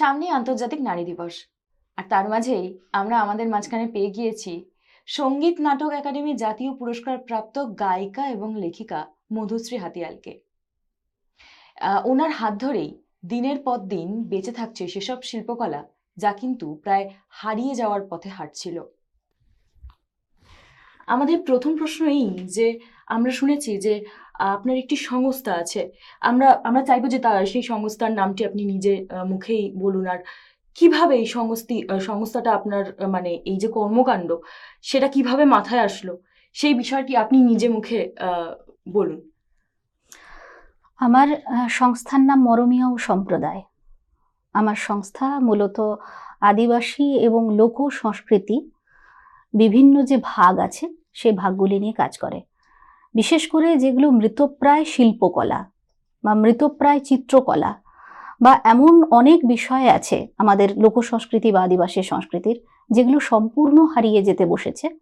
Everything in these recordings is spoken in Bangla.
সামনে আন্তর্জাতিক নারী দিবস। আর তার মাঝেই আমরা আমাদের মাঝখানে পেয়ে গিয়েছি সংগীত নাটক একাডেমি জাতীয় পুরস্কার প্রাপ্ত গায়িকা এবং লেখিকা মধুশ্রী হাতিয়ালকে। ওনার হাত ধরেই দিনের পর দিন বেঁচে থাকছে সেসব শিল্পকলা যা কিন্তু প্রায় হারিয়ে যাওয়ার পথে হাঁটছিল। আমাদের প্রথম প্রশ্ন এই যে, আমরা শুনেছি যে আপনার একটি সংস্থা আছে। আমরা আমরা চাইব যে তার, সেই সংস্থার নামটি আপনি নিজে মুখেই বলুন। আর কীভাবে এই সংস্থি সংস্থাটা আপনার মানে এই যে কর্মকাণ্ড, সেটা কীভাবে মাথায় আসলো? সেই বিষয়টি আপনি নিজে মুখে বলুন। আমার সংস্থার নাম মরমিয়া ও সম্প্রদায়। আমার সংস্থা মূলত আদিবাসী এবং লোক সংস্কৃতি বিভিন্ন যে ভাগ আছে সেই ভাগগুলি নিয়ে কাজ করে। বিশেষ করে যেগুলো মৃতপ্রায় শিল্পকলা বা মৃতপ্রায় চিত্রকলা বা এমন অনেক বিষয় আছে আমাদের লোক সংস্কৃতি বা আদিবাসী সংস্কৃতির যেগুলো সম্পূর্ণ হারিয়ে যেতে বসেছে,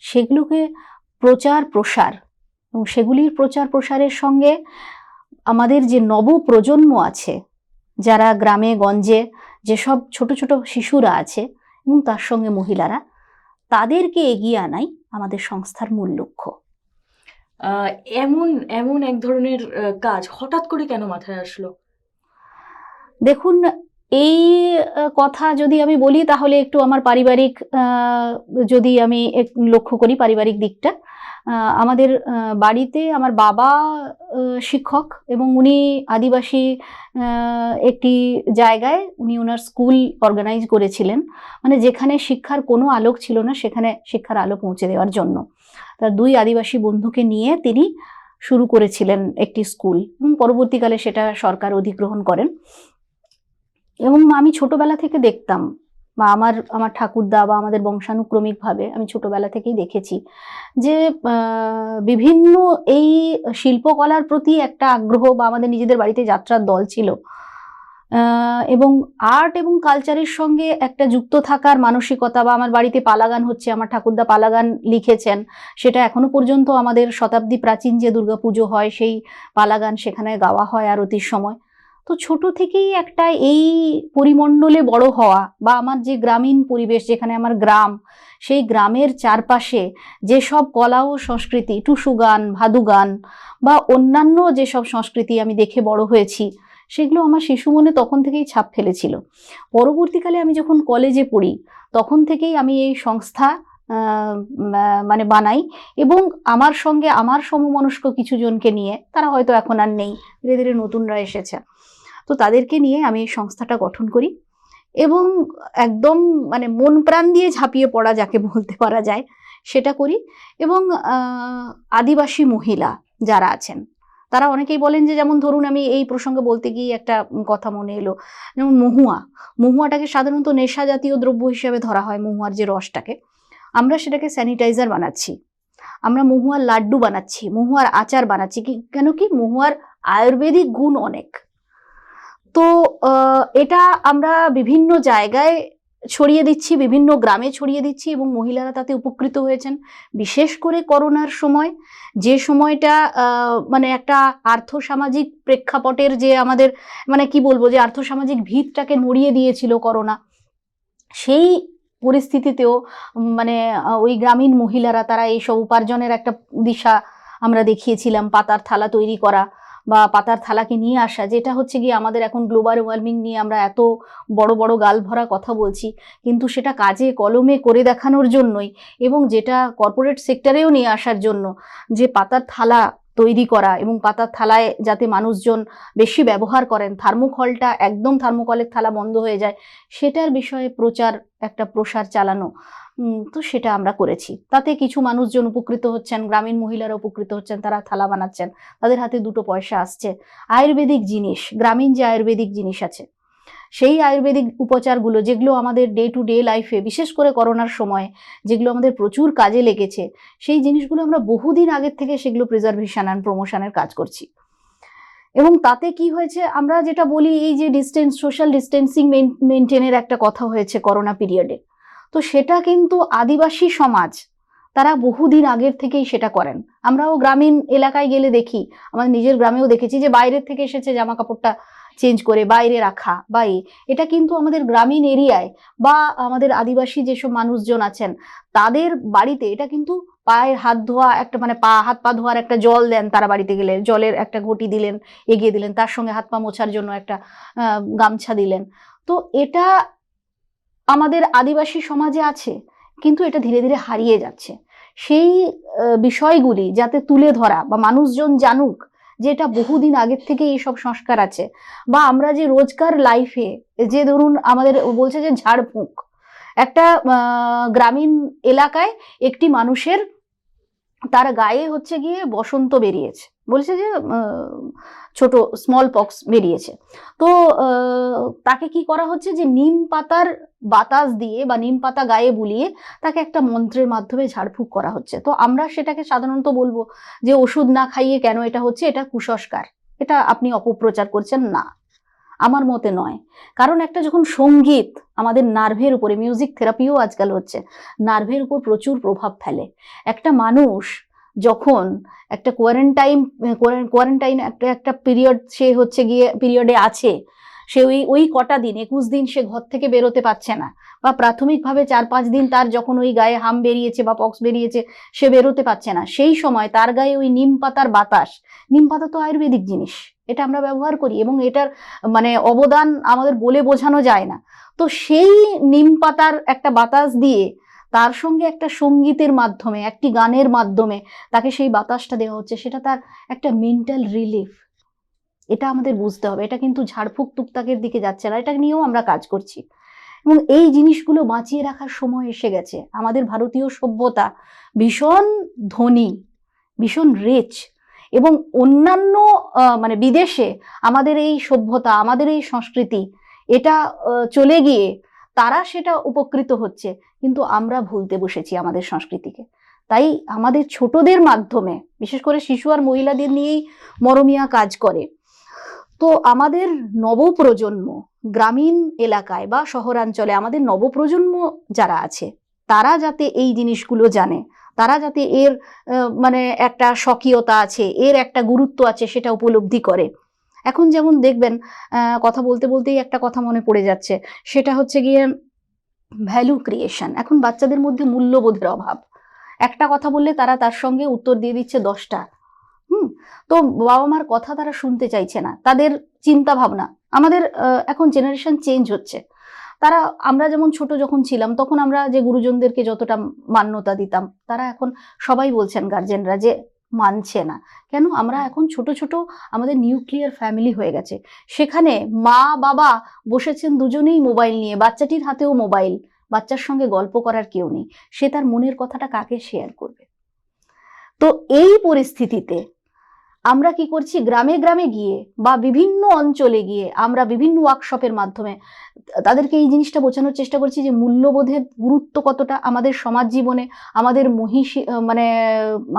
সেগুলোকে প্রচার প্রসার এবং সেগুলির প্রচার প্রসারের সঙ্গে আমাদের যে নব প্রজন্ম আছে, যারা গ্রামে, গঞ্জে যেসব ছোট ছোট শিশুরা আছে এবং তার সঙ্গে মহিলারা, তাদেরকে এগিয়ে আনাই আমাদের সংস্থার মূল লক্ষ্য। এমন এমন এক ধরনের কাজ হঠাৎ করে কেন মাথায় আসলো? দেখুন, এই কথা যদি আমি বলি, তাহলে একটু আমার পারিবারিক যদি আমি লক্ষ্য করি পারিবারিক দিকটা আমাদের বাড়িতে আমার বাবা শিক্ষক এবং উনি আদিবাসী একটি জায়গায় উনি ওনার স্কুল অর্গানাইজ করেছিলেন। মানে যেখানে শিক্ষার কোনো আলোক ছিল না, সেখানে শিক্ষার আলো পৌঁছে দেওয়ার জন্য। তার দুই আদিবাসী বন্ধুকে নিয়ে তিনি শুরু করেছিলেন একটি স্কুল এবং পরবর্তীকালে সেটা সরকার অধিগ্রহণ করেন। এবং আমি ছোটবেলা থেকে দেখতাম বা আমার আমার ঠাকুরদা বা আমাদের বংশানুক্রমিকভাবে আমি ছোটবেলা থেকেই দেখেছি যে বিভিন্ন এই শিল্পকলার প্রতি একটা আগ্রহ বা আমাদের নিজেদের বাড়িতে যাত্রার দল ছিল। এবং আর্ট এবং কালচারের সঙ্গে একটা যুক্ত থাকার মানসিকতা বা আমার বাড়িতে পালাগান হচ্ছে, আমার ঠাকুরদা পালাগান লিখেছেন, সেটা এখনও পর্যন্ত আমাদের শতাব্দী প্রাচীন যে দুর্গাপুজো হয়, সেই পালাগান সেখানে গাওয়া হয় আরতির সময়। তো ছোট থেকেই একটা এই পরিমণ্ডলে বড় হওয়া বা আমার যে গ্রামীণ পরিবেশ যেখানে আমার গ্রাম, সেই গ্রামের চারপাশে যেসব কলা ও সংস্কৃতি, টুসু গান, ভাদু গান বা অন্যান্য যেসব সংস্কৃতি আমি দেখে বড় হয়েছি, সেগুলো আমার শিশু মনে তখন থেকেই ছাপ ফেলেছিল। পরবর্তীকালে আমি যখন কলেজে পড়ি, তখন থেকেই আমি এই সংস্থা মানে বানাই এবং আমার সঙ্গে আমার সমমনস্ক কিছু জনকে নিয়ে, তারা হয়তো এখন আর নেই, ধীরে ধীরে নতুনরা এসেছে। তো তাদেরকে নিয়ে আমি এই সংস্থাটা গঠন করি এবং একদম মানে মন প্রাণ দিয়ে ঝাঁপিয়ে পড়া যাকে বলতে পারা যায় সেটা করি এবং আদিবাসী মহিলা যারা আছেন, তারা অনেকেই বলেন যে যেমন ধরুন আমি এই প্রসঙ্গে বলতে গিয়ে একটা কথা মনে এলো, যেমন মহুয়া, মহুয়াটাকে সাধারণত নেশা জাতীয় দ্রব্য হিসেবে ধরা হয় মহুয়ার যে রসটাকে। আমরা সেটাকে স্যানিটাইজার বানাচ্ছি, আমরা মহুয়ার লাড্ডু বানাচ্ছি, মহুয়ার আচার বানাচ্ছি, কি, কেন কি মহুয়ার আয়ুর্বেদিক গুণ অনেক। তো এটা আমরা বিভিন্ন জায়গায় ছড়িয়ে দিচ্ছি, বিভিন্ন গ্রামে ছড়িয়ে দিচ্ছি এবং মহিলারা তাতে উপকৃত হয়েছেন। বিশেষ করে করোনার সময়, যে সময়টা মানে একটা আর্থসামাজিক প্রেক্ষাপটের যে আমাদের মানে কি বলব, যে আর্থসামাজিক ভিতটাকে নড়িয়ে দিয়েছিল করোনা, সেই পরিস্থিতিতেও মানে ওই গ্রামীণ মহিলারা তারা এইসব উপার্জনের একটা দিশা আমরা দেখিয়েছিলাম, পাতার থালা তৈরি করা বা পাতার থালাকে নিয়ে আসা, যেটা হচ্ছে গিয়ে আমাদের এখন গ্লোবাল ওয়ার্মিং নিয়ে আমরা এত বড় বড় গাল ভরা কথা বলছি, কিন্তু সেটা কাজে কলমে করে দেখানোর জন্যই এবং যেটা কর্পোরেট সেক্টরেও নিয়ে আসার জন্য যে পাতার থালা তৈরি করা এবং পাতার থালায় যাতে মানুষজন বেশি ব্যবহার করেন, থার্মোকলটা একদম থার্মোকলের থালা বন্ধ হয়ে যায়, সেটার বিষয়ে প্রচার একটা প্রসার চালানো তো সেটা আমরা করেছি। তাতে কিছু মানুষজন উপকৃত হচ্ছেন, গ্রামীণ মহিলারা উপকৃত হচ্ছেন, তারা থালা বানাচ্ছেন, তাদের হাতে দুটো পয়সা আসছে। আয়ুর্বেদিক জিনিস, গ্রামীণ যে আয়ুর্বেদিক জিনিস আছে সেই আয়ুর্বেদিক উপচারগুলো যেগুলো আমাদের ডে টু ডে লাইফে বিশেষ করে করোনার সময়, যেগুলো আমাদের প্রচুর কাজে লেগেছে, সেই জিনিসগুলো আমরা বহুদিন আগের থেকে সেগুলো প্রিজার্ভেশন অ্যান্ড প্রমোশনের কাজ করছি। এবং তাতে কি হয়েছে, আমরা যেটা বলি এই যে ডিস্টেন্স সোশ্যাল ডিস্টেন্সিং মেনটেনের একটা কথা হয়েছে করোনা পিরিয়ডে তো সেটা কিন্তু আদিবাসী সমাজ, তারা বহুদিন আগের থেকেই সেটা করেন। আমরাও গ্রামীণ এলাকায় গেলে দেখি আমাদের নিজের গ্রামেও দেখেছি যে বাইরের থেকে এসেছে জামা কাপড়টা চেঞ্জ করে, বাইরে রাখা বা এটা কিন্তু আমাদের গ্রামীণ এরিয়ায় বা আমাদের আদিবাসী যেসব মানুষজন আছেন, তাদের বাড়িতে এটা কিন্তু পায়ের হাত ধোয়া, একটা মানে পা, হাত পা ধোয়ার একটা জল দেন তারা বাড়িতে গেলে, জলের একটা ঘটি দিলেন, এগিয়ে দিলেন, তার সঙ্গে হাত পা মোছার জন্য একটা গামছা দিলেন। তো এটা আমাদের আদিবাসী সমাজে আছে, কিন্তু এটা ধীরে ধীরে হারিয়ে যাচ্ছে। সেই বিষয়গুলি যাতে তুলে ধরা বা মানুষজন জানুক যে এটা বহুদিন আগের থেকে এই সব সংস্কার আছে। বা আমরা যে রোজকার লাইফে যে ধরুন আমাদের বলছে যে ঝাড়ফুঁক, একটা গ্রামীণ এলাকায় একটি মানুষের তার গায়ে হচ্ছে গিয়ে বসন্ত বেরিয়েছে। বলছে যে ছোট স্মল পক্স বেরিয়েছে। তো তাকে কি করা হচ্ছে যে, নিম পাতার বাতাস দিয়ে বা নিম পাতা গায়ে বুলিয়ে তাকে একটা মন্ত্রের মাধ্যমে ঝাড়ফুঁক করা হচ্ছে। তো আমরা সেটাকে সাধারণত বলব যে, ওষুধ না খাইয়ে কেন এটা হচ্ছে? এটা কুসংস্কার। এটা আপনি অপপ্রচার করছেন না। আমার মতে নয়। কারণ একটা যখন সংগীত আমাদের নার্ভের উপরে মিউজিক থেরাপিও আজকাল হচ্ছে, নার্ভের উপর প্রচুর প্রভাব ফেলে। একটা মানুষ যখন একটা কোয়ারেন্টাইন কোয়ারেন্টাইন একটা একটা পিরিয়ড সে হচ্ছে গিয়ে পিরিয়ডে আছে, সে ওই ওই কটা দিন, একুশ দিন সে ঘর থেকে বেরোতে পারছে না বা প্রাথমিকভাবে চার পাঁচ দিন তার যখন ওই গায়ে হাম বেরিয়েছে বা পক্স বেরিয়েছে, সে বেরোতে পারছে না। সেই সময় তার গায়ে ওই নিম পাতার বাতাস, নিম পাতা তো আয়ুর্বেদিক জিনিস। এটা আমরা ব্যবহার করি এবং এটার মানে অবদান আমাদের বলে বোঝানো যায় না। তো সেই নিম পাতার একটা বাতাস দিয়ে তার সঙ্গে একটা সঙ্গীতের মাধ্যমে, একটি গানের মাধ্যমে তাকে সেই বাতাসটা দেওয়া হচ্ছে, সেটা তার একটা মেন্টাল রিলিফ এটা আমাদের বুঝতে হবে। এটা কিন্তু ঝাড়ফুঁক টুকটাকের দিকে যাচ্ছে না, এটা নিয়েও আমরা কাজ করছি। এবং এই জিনিসগুলো বাঁচিয়ে রাখার সময় এসে গেছে। আমাদের ভারতীয় সভ্যতা ভীষণ ধনী, ভীষণ রিচ এবং অন্যান্য মানে বিদেশে আমাদের এই সভ্যতা, আমাদের এই সংস্কৃতি, এটা চলে গিয়ে তারা সেটা উপকৃত হচ্ছে। কিন্তু আমরা ভুলতে বসেছি আমাদের সংস্কৃতিকে। তাই আমাদের ছোটদের মাধ্যমে, বিশেষ করে শিশু আর মহিলাদের নিয়েই মরমিয়া কাজ করে। তো আমাদের নবপ্রজন্ম গ্রামীণ এলাকায় বা শহরাঞ্চলে আমাদের নবপ্রজন্ম যারা আছে, তারা যাতে এই জিনিসগুলো জানে। তারা যাতে এর মানে একটা স্বকীয়তা আছে, এর একটা গুরুত্ব আছে সেটা উপলব্ধি করে। এখন যেমন দেখবেন কথা বলতে বলতেই একটা কথা মনে পড়ে যাচ্ছে। সেটা হচ্ছে গিয়ে ভ্যালু ক্রিয়েশন এখন বাচ্চাদের মধ্যে মূল্যবোধের অভাব। একটা কথা বললে তারা তার সঙ্গে উত্তর দিয়ে দিচ্ছে দশটা। হুম? তো বাবা মার কথা তারা শুনতে চাইছে না। তাদের চিন্তা ভাবনা আমাদের এখন জেনারেশন চেঞ্জ হচ্ছে। তারা, আমরা যেমন ছোট যখন ছিলাম, তখন আমরা যে গুরুজনদেরকে যতটা মান্যতা দিতাম, তারা এখন সবাই বলছেন গার্জেনরা যে মানছে না। কেন? আমরা এখন ছোট ছোট আমাদের নিউক্লিয়ার ফ্যামিলি হয়ে গেছে। সেখানে মা, বাবা বসেছেন দুজনেই মোবাইল নিয়ে, বাচ্চাটির হাতেও মোবাইল বাচ্চার সঙ্গে গল্প করার কেউ নেই। সে তার মনের কথাটা কাকে শেয়ার করবে? তো এই পরিস্থিতিতে আমরা কি করছি? গ্রামে গ্রামে গিয়ে বা বিভিন্ন অঞ্চলে গিয়ে আমরা বিভিন্ন ওয়ার্কশপের মাধ্যমে তাদেরকে এই জিনিসটা বোঝানোর চেষ্টা করছি যে মূল্যবোধের গুরুত্ব কতটা আমাদের সমাজ জীবনে, আমাদের মহিষী মানে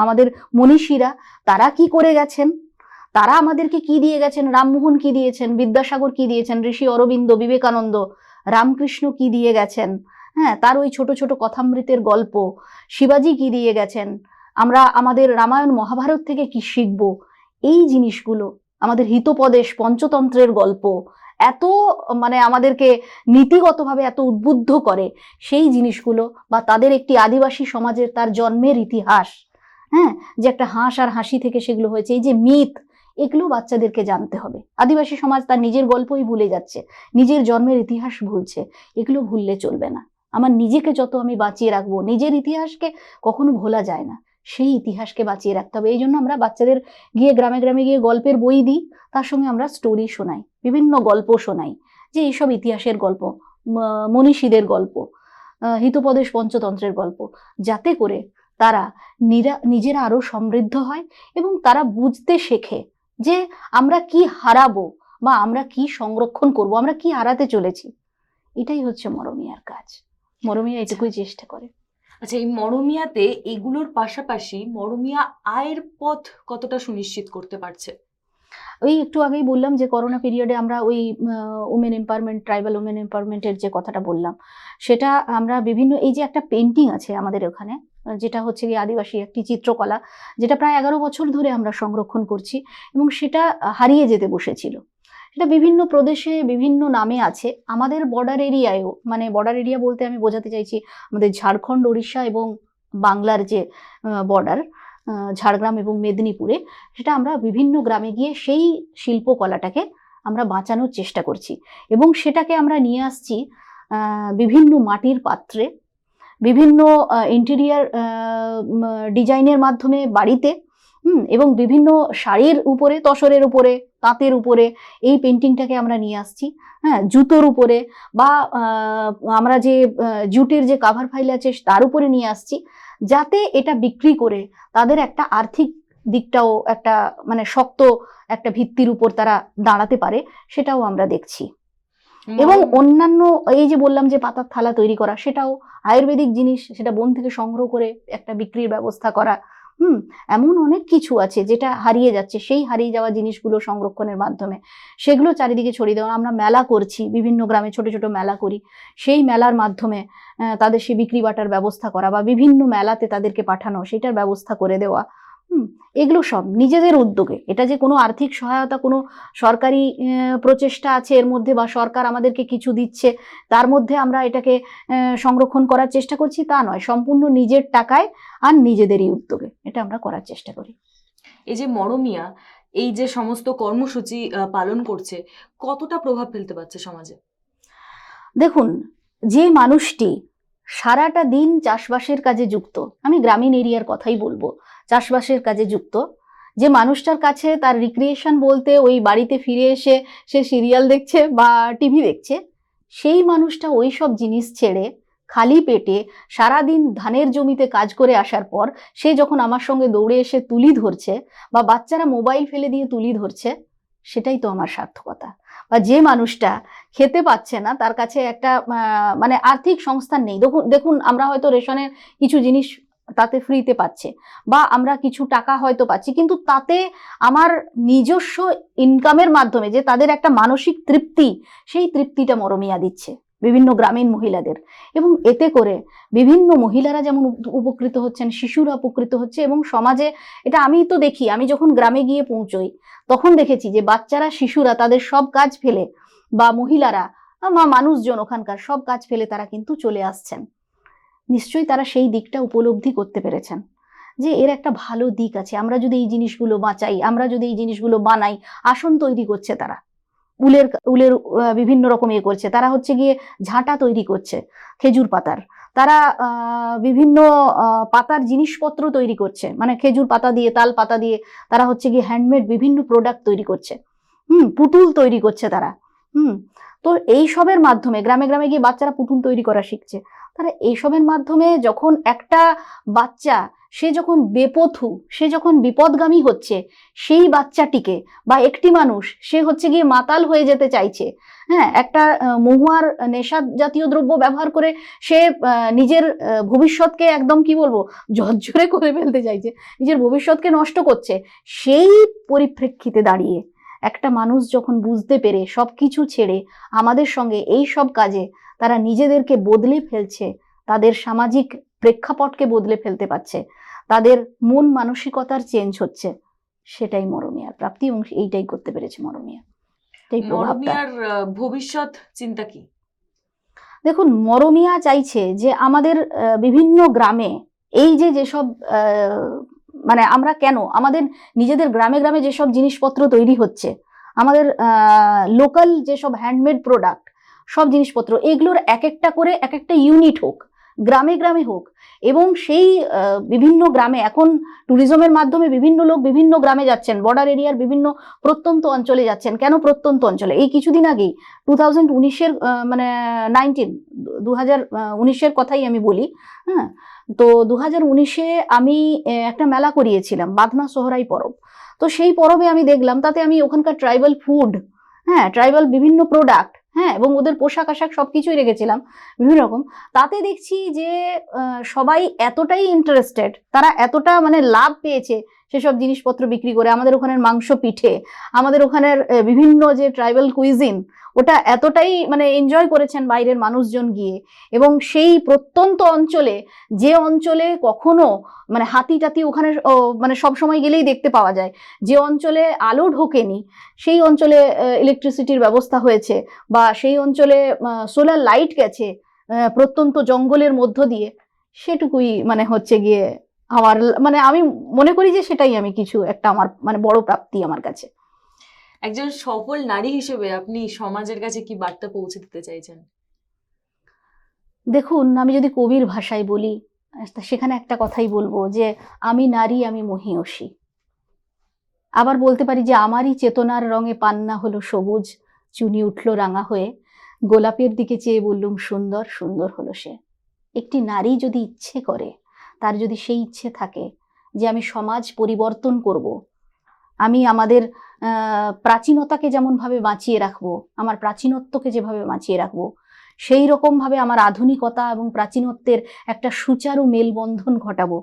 আমাদের মনীষীরা তারা কি করে গেছেন? তারা আমাদেরকে কি দিয়ে গেছেন? রামমোহন কি দিয়েছেন? বিদ্যাসাগর কি দিয়েছেন? ঋষি অরবিন্দ, বিবেকানন্দ, রামকৃষ্ণ কি দিয়ে গেছেন? হ্যাঁ তার ওই ছোট ছোট কথামৃতের গল্প, শিবাজি কি দিয়ে গেছেন? আমরা আমাদের রামায়ণ মহাভারত থেকে কি শিখব? এই জিনিসগুলো, আমাদের হিতোপদেশ পঞ্চতন্ত্রের গল্প, এত মানে আমাদেরকে নীতিগতভাবে এত উদ্বুদ্ধ করে, সেই জিনিসগুলো বা তাদের একটি আদিবাসী সমাজের তার জন্মের ইতিহাস হ্যাঁ? যে একটা হাঁস আর হাসি থেকে সেগুলো হয়েছে, এই যে মিথ, এগুলো বাচ্চাদেরকে জানতে হবে। আদিবাসী সমাজ তার নিজের গল্পই ভুলে যাচ্ছে, নিজের জন্মের ইতিহাস ভুলছে, এগুলো ভুললে চলবে না। আমার নিজেকে যত আমি বাঁচিয়ে রাখব, নিজের ইতিহাসকে কখনো ভোলা যায় না। সেই ইতিহাসকে বাঁচিয়ে রাখতে হবে। এই জন্য আমরা বাচ্চাদের গিয়ে গ্রামে গ্রামে গিয়ে গল্পের বই দিই তার সঙ্গে আমরা স্টোরি শোনাই বিভিন্ন গল্প শোনাই যে এইসব ইতিহাসের গল্প মনীষীদের গল্প হিতোপদেশ পঞ্চতন্ত্রের গল্প যাতে করে তারা নিরা নিজেরা আরও সমৃদ্ধ হয় এবং তারা বুঝতে শেখে যে আমরা কি হারাবো বা আমরা কি সংরক্ষণ করব আমরা কি হারাতে চলেছি। এটাই হচ্ছে মরমিয়ার কাজ। মরমিয়া এটুকুই চেষ্টা করে। আচ্ছা এই মরমিয়াতে এগুলোর পাশাপাশি মরমিয়া আয়ের পথ কতটা সুনিশ্চিত করতে পারছে? ওই একটু আগেই বললাম যে করোনা পিরিয়ডে আমরা ওই উমেন এম্পাওয়ারমেন্ট ট্রাইবাল উমেন এম্পাওয়ারমেন্টের যে কথাটা বললাম, সেটা আমরা বিভিন্ন, এই যে একটা পেন্টিং আছে আমাদের ওখানে, যেটা হচ্ছে গিয়ে আদিবাসী একটি চিত্রকলা, যেটা প্রায় এগারো বছর ধরে আমরা সংরক্ষণ করছি এবং সেটা হারিয়ে যেতে বসেছিল। এটা বিভিন্ন প্রদেশে বিভিন্ন নামে আছে। আমাদের বর্ডার এরিয়ায়ও মানে বর্ডার এরিয়া বলতে আমি বোঝাতে চাইছি আমাদের ঝাড়খণ্ড উড়িষ্যা এবং বাংলার যে বর্ডার ঝাড়গ্রাম এবং মেদিনীপুরে, সেটা আমরা বিভিন্ন গ্রামে গিয়ে সেই শিল্পকলাটাকে আমরা বাঁচানোর চেষ্টা করছি। এবং সেটাকে আমরা নিয়ে আসছি বিভিন্ন মাটির পাত্রে, বিভিন্ন ইন্টেরিয়ার ডিজাইনের মাধ্যমে বাড়িতে হুম এবং বিভিন্ন শাড়ির উপরে তসরের উপরে তাঁতের উপরে এই পেন্টিংটাকে আমরা নিয়ে আসছি। হ্যাঁ জুতোর উপরে বা আমরা যে জুটের যে কাভার ফাইল আছে তার উপরে নিয়ে আসছি যাতে এটা বিক্রি করে তাদের একটা আর্থিক দিকটাও একটা মানে শক্ত একটা ভিত্তির উপর তারা দাঁড়াতে পারে সেটাও আমরা দেখছি। এবং অন্যান্য এই যে বললাম যে পাতার থালা তৈরি করা সেটাও আয়ুর্বেদিক জিনিস সেটা বন থেকে সংগ্রহ করে একটা বিক্রির ব্যবস্থা করা হুম, এমন অনেক কিছু আছে যেটা হারিয়ে যাচ্ছে, সেই হারিয়ে যাওয়া জিনিসগুলো সংরক্ষণের মাধ্যমে। সেগুলো চারিদিকে ছড়িয়ে দেওয়া, আমরা মেলা করছি, বিভিন্ন গ্রামে ছোট ছোট মেলা করি। সেই মেলার মাধ্যমে তাদের সে বিক্রি বাটার ব্যবস্থা করা বা বিভিন্ন মেলাতে তাদেরকে পাঠানো, সেটার ব্যবস্থা করে দেওয়া। এগুলো সব নিজেদের উদ্যোগে। এটা যে কোনো আর্থিক সহায়তা কোনো সরকারি প্রচেষ্টা আছে এর মধ্যে বা সরকার আমাদেরকে কিছু দিচ্ছে তার মধ্যে আমরা এটাকে সংরক্ষণ করার চেষ্টা করছি তা নয়। সম্পূর্ণ নিজের টাকায় আর নিজেদেরই উদ্যোগে। এটা আমরা করার চেষ্টা করি। এই যে মরমিয়া এই যে সমস্ত কর্মসূচি পালন করছে কতটা প্রভাব ফেলতে পারছে সমাজে? দেখুন যে মানুষটি সারাটা দিন চাষবাসের কাজে যুক্ত আমি গ্রামীণ এরিয়ার কথাই বলব চাষবাসের কাজে যুক্ত। যে মানুষটার কাছে তার রিক্রিয়েশন বলতে ওই বাড়িতে ফিরে এসে সে সিরিয়াল দেখছে বা টিভি দেখছে, সেই মানুষটা ওই সব জিনিস ছেড়ে খালি পেটে সারাদিন ধানের জমিতে কাজ করে আসার পর সে যখন আমার সঙ্গে দৌড়ে এসে তুলি ধরছে বা বাচ্চারা মোবাইল ফেলে দিয়ে তুলি ধরছে, সেটাই তো আমার সার্থকতা। বা যে মানুষটা খেতে পাচ্ছে না, তার কাছে একটা মানে আর্থিক সংস্থান নেই। দেখুন দেখুন, আমরা হয়তো রেশনের কিছু জিনিস তাতে ফ্রিতে পাচ্ছে। বা আমরা কিছু টাকা হয়তো পাচ্ছি, কিন্তু তাতে আমার নিজস্ব ইনকামের মাধ্যমে যে তাদের একটা মানসিক তৃপ্তি, সেই তৃপ্তিটা মরমিয়া দিচ্ছে বিভিন্ন গ্রামীণ মহিলাদের। এবং এতে করে বিভিন্ন মহিলারা যেমন উপ- উপকৃত হচ্ছেন, শিশুরা উপকৃত হচ্ছে এবং সমাজে, এটা আমি তো দেখি, আমি যখন গ্রামে গিয়ে পৌঁছই, তখন দেখেছি যে বাচ্চারা, শিশুরা তাদের সব কাজ ফেলে বা মহিলারা বা মানুষজন ওখানকার সব কাজ ফেলে তারা কিন্তু চলে আসছেন। নিশ্চয়ই তারা সেই দিকটা উপলব্ধি করতে পেরেছেন। যে এর একটা ভালো দিক আছে, আমরা যদি এই জিনিসগুলো বাঁচাই, আমরা যদি এই জিনিসগুলো বানাই, আসন তৈরি করছে তারা। উলের উলের বিভিন্ন রকম ইয়ে করছে। তারা হচ্ছে গিয়ে ঝাঁটা তৈরি করছে, খেজুর পাতার। তারা বিভিন্ন পাতার জিনিসপত্র তৈরি করছে। মানে খেজুর পাতা দিয়ে, তাল পাতা দিয়ে তারা হচ্ছে গিয়ে হ্যান্ডমেড বিভিন্ন প্রোডাক্ট তৈরি করছে। হুম, পুতুল তৈরি করছে তারা। হুম, তো এই সবের মাধ্যমে, গ্রামে গ্রামে গিয়ে বাচ্চারা পুতুল তৈরি করা শিখছে। তারা এইসবের মাধ্যমে যখন একটা বাচ্চা, সে যখন বেপথু, সে যখন বিপদগামী হচ্ছে, সেই বাচ্চাটিকে বা একটি মানুষ, সে হচ্ছে গিয়ে মাতাল হয়ে যেতে চাইছে। হ্যাঁ একটা মহুয়ার নেশা জাতীয় দ্রব্য ব্যবহার করে সে নিজের ভবিষ্যৎকে একদম কি বলব, ঝরঝরে করে ফেলতে চাইছে, নিজের ভবিষ্যৎকে নষ্ট করছে, সেই পরিপ্রেক্ষিতে দাঁড়িয়ে একটা মানুষ যখন বুঝতে পেরে সব কিছু ছেড়ে আমাদের সঙ্গে এই সব কাজে তারা নিজেদেরকে বদলে ফেলছে তাদের সামাজিক প্রেক্ষাপটকে বদলে ফেলতে পারছে তাদের মন মানসিকতার চেঞ্জ হচ্ছে সেটাই মরমিয়ার প্রাপ্তি এবং এইটাই করতে পেরেছে মরমিয়ার ভবিষ্যৎ চিন্তা কি? দেখুন মরমিয়া চাইছে যে আমাদের বিভিন্ন গ্রামে এই যে যেসব আহ, মানে আমরা কেন? আমাদের নিজেদের গ্রামে গ্রামে যেসব জিনিসপত্র তৈরি হচ্ছে, আমাদের লোকাল যেসব হ্যান্ডমেড প্রোডাক্ট সব জিনিসপত্র, এগুলোর এক একটা করে এক একটা ইউনিট হোক। গ্রামে গ্রামে হোক এবং সেই বিভিন্ন গ্রামে এখন ট্যুরিজমের মাধ্যমে বিভিন্ন লোক বিভিন্ন গ্রামে যাচ্ছেন বর্ডার এরিয়ার বিভিন্ন প্রত্যন্ত অঞ্চলে যাচ্ছেন। কেন প্রত্যন্ত অঞ্চলে? এই কিছুদিন আগেই, টু থাউজেন্ড উনিশের মানে নাইনটিন দু হাজার উনিশের কথাই আমি বলি হ্যাঁ? তো দু হাজার উনিশে আমি একটা মেলা করিয়েছিলাম, বাদনা সোহরাই পরব। তো সেই পরবে আমি দেখলাম, তাতে আমি ওখানকার ট্রাইবাল ফুড হ্যাঁ? ট্রাইবাল বিভিন্ন প্রোডাক্ট হ্যাঁ এবং ওদের পোশাক আশাক সব কিছুই রেখেছিলাম, বিভিন্ন রকম। তাতে দেখছি যে সবাই এতটাই ইন্টারেস্টেড তারা এতটা মানে লাভ পেয়েছে সেসব জিনিসপত্র বিক্রি করে, আমাদের ওখানের মাংস পিঠে, আমাদের ওখানের বিভিন্ন যে ট্রাইবেল কুইজিন ওটা এতটাই মানে এনজয় করেছেন বাইরের মানুষজন গিয়ে। এবং সেই প্রত্যন্ত অঞ্চলে, যে অঞ্চলে কখনো মানে হাতি টাতি ওখানে মানে সব সময় গেলেই দেখতে পাওয়া যায়। যে অঞ্চলে আলো ঢোকেনি, সেই অঞ্চলে ইলেকট্রিসিটির ব্যবস্থা হয়েছে বা সেই অঞ্চলে সোলার লাইট গেছে প্রত্যন্ত জঙ্গলের মধ্য দিয়ে, সেটুকুই মানে হচ্ছে গিয়ে আমার মানে আমি মনে করি যে সেটাই আমি কিছু একটা আমার মানে বড় প্রাপ্তি আমার কাছে। একজন সফল নারী হিসেবে আপনি সমাজের কাছে কি বার্তা পৌঁছে দিতে চাইছেন? দেখুন, আমি যদি কবির ভাষায় বলি সেখানে একটা কথাই বলব যে, আমি নারী, আমি মহিয়সী। আবার বলতে পারি যে, আমারই চেতনার রঙে পান্না হলো সবুজ, চুনি উঠল রাঙা হয়ে, গোলাপের দিকে চেয়ে বললুম, সুন্দর সুন্দর হলো সে। একটি নারী যদি ইচ্ছে করে, তার যদি সেই ইচ্ছে থাকে যে, আমি সমাজ পরিবর্তন করব আমি আমাদের প্রাচীনতাকে যেমনভাবে বাঁচিয়ে রাখব, আমার প্রাচীনত্বকে যেভাবে বাঁচিয়ে রাখব, সেই রকমভাবে আমার আধুনিকতা এবং প্রাচীনত্বের একটা সুচারু মেলবন্ধন ঘটাবো,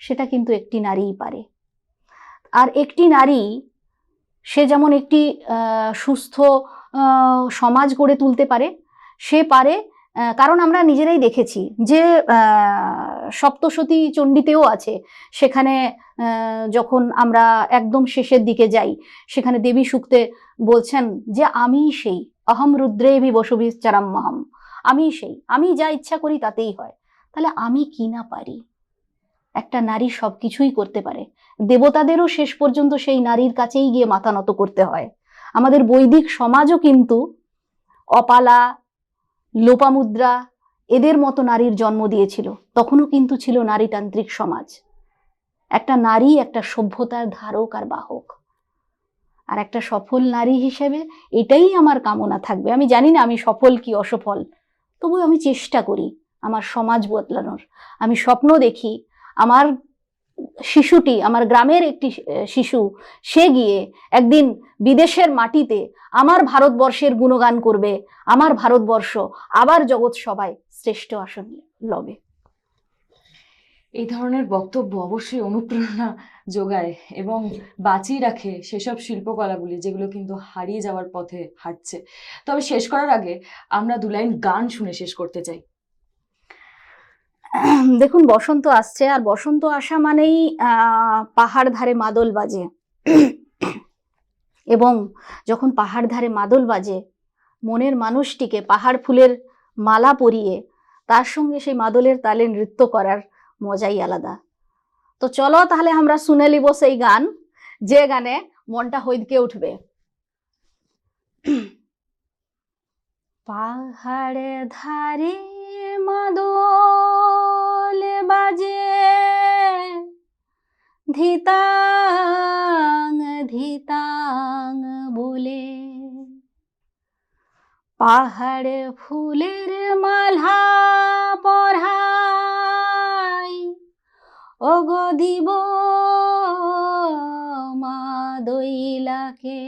সেটা কিন্তু একটি নারীই পারে। আর একটি নারী, সে যেমন একটি সুস্থ সমাজ গড়ে তুলতে পারে, সে পারে কারণ আমরা নিজেরাই দেখেছি যে সপ্তসতী চণ্ডীতেও আছে। সেখানে যখন আমরা একদম শেষের দিকে যাই, সেখানে দেবী সুক্তে বলছেন যে, আমি সেই, অহম রুদ্রেবি বসবিচারাম মহম। আমি সেই, আমি যা ইচ্ছা করি তাতেই হয়। তাহলে আমি কি না পারি? একটা নারী সব কিছুই করতে পারে। দেবতাদেরও শেষ পর্যন্ত সেই নারীর কাছেই গিয়ে মাথা নত করতে হয়। আমাদের বৈদিক সমাজও কিন্তু অপালা লোপামুদ্রা এদের মতো নারীর জন্ম দিয়েছিল। তখনও কিন্তু ছিল নারীতান্ত্রিক সমাজ। একটা নারী একটা সভ্যতার ধারক আর বাহক। আর একটা সফল নারী হিসেবে এটাই আমার কামনা থাকবে। আমি জানি না আমি সফল কি অসফল। তবু আমি চেষ্টা করি আমার সমাজ বদলানোর। আমি স্বপ্ন দেখি আমার শিশুটি, আমার গ্রামের একটি শিশু, সে গিয়ে একদিন বিদেশের মাটিতে আমার ভারতবর্ষের গুণগান করবে, আমার ভারতবর্ষ আবার জগৎ সবাই শ্রেষ্ঠ আসন লবে। এই ধরনের বক্তব্য অবশ্যই অনুপ্রেরণা যোগায় এবং বাঁচিয়ে রাখে সেসব শিল্পকলাগুলি, যেগুলো কিন্তু হারিয়ে যাওয়ার পথে হাঁটছে। তবে শেষ করার আগে আমরা দু লাইন গান শুনে শেষ করতে চাই। দেখুন, বসন্ত আসছে, আর বসন্ত আসা মানেই পাহাড় ধারে মাদল বাজে। এবং যখন পাহাড় ধারে মাদল বাজে, মনের মানুষটিকে পাহাড় ফুলের মালা পরিয়ে, তার সঙ্গে সেই মাদলের তালে নৃত্য করার মজাই আলাদা। তো চলো তাহলে আমরা শুনে নিব সেই গান, যে গানে মনটা হৈদকে উঠবে। পাহাড়ে ধারে মাদল বাজে। ধিতাং ধিতাং বলে। পাহাড়ে ফুলের মালা পড়াই ওগো দিব মা দইলাকে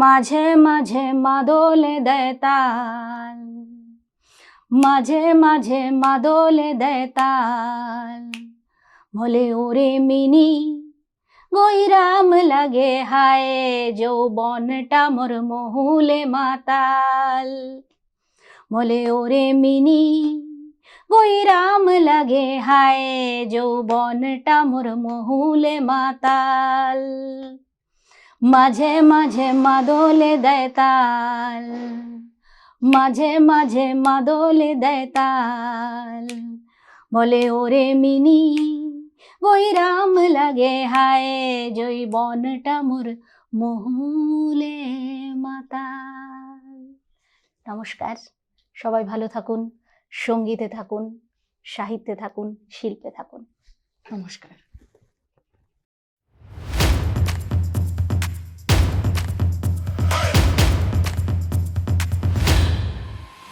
মাঝে মাঝে মাদলে দেয় তাল মাঝে মাঝে মাদলে দেয় তাল বলে, ওরে মিনি, গৈরাম লাগে হায়, যৌবনটা মোর মহুলে মাতাল। বলে, ওরে মিনি, গৈরাম লাগে হায়, যৌবনটা মোর মহুলে মাতাল। মাঝে মাঝে মাদলে দেয় তাল মাঝে মাঝে মাদলে দেয় তাল। বলে, ওরে মিনি ওই গৈরাম লাগে হায় জৈবনটা মোর মহুলে মাতাল। নমস্কার। সবাই ভালো থাকুন, সঙ্গীতে থাকুন, সাহিত্যে থাকুন, শিল্পে থাকুন। নমস্কার।